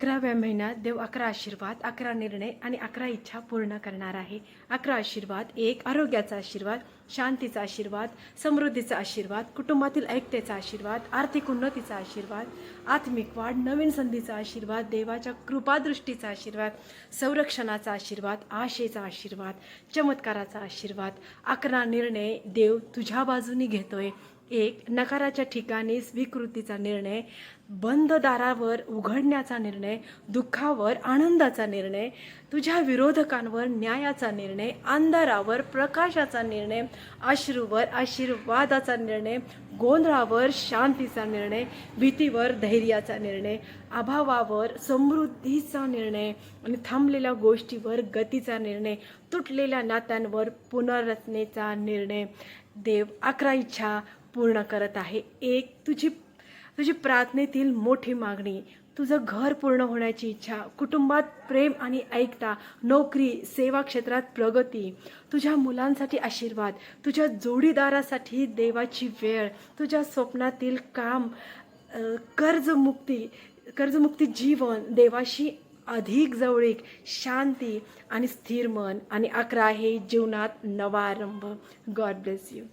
अकराव्या महिन्यात देव अकरा आशीर्वाद अकरा निर्णय आणि अकरा इच्छा पूर्ण करणार आहे. अकरा आशीर्वाद एक आरोग्याचा आशीर्वाद शांतीचा आशीर्वाद समृद्धीचा आशीर्वाद कुटुंबातील ऐक्यतेचा आशीर्वाद आर्थिक उन्नतीचा आशीर्वाद आत्मिक वाढ नवीन संधीचा आशीर्वाद देवाच्या कृपादृष्टीचा आशीर्वाद संरक्षणाचा आशीर्वाद आशेचा आशीर्वाद चमत्काराचा आशीर्वाद. अकरा निर्णय देव तुझ्या बाजूनी घेतोय. एक नकाराच्या ठिकाणी स्वीकृतीचा निर्णय बंद दारावर उघडण्याचा निर्णय दुःखावर आनंदाचा निर्णय तुझ्या विरोधकांवर न्यायाचा निर्णय अंधारावर प्रकाशाचा निर्णय अश्रूवर आशीर्वादाचा निर्णय गोंधळावर शांतीचा निर्णय भीतीवर धैर्याचा निर्णय अभावावर समृद्धीचा निर्णय आणि थांबलेल्या गोष्टीवर गतीचा निर्णय तुटलेल्या नात्यांवर पुनर्रचनेचा निर्णय. देव अकरा इच्छा पूर्ण करत आहे. एक तुझी तुझी प्रार्थनेतील मोठी मागणी तुझं घर पूर्ण होण्याची इच्छा कुटुंबात प्रेम आणि ऐकता नोकरी सेवा क्षेत्रात प्रगती तुझ्या मुलांसाठी आशीर्वाद तुझ्या जोडीदारासाठी देवाची वेळ तुझ्या स्वप्नातील काम कर्जमुक्ती कर्जमुक्ती जीवन देवाशी अधिक जवळीक शांती आणि स्थिर मन आणि अकरा हे जीवनात नवा आरंभ गॉड ब्लेस यू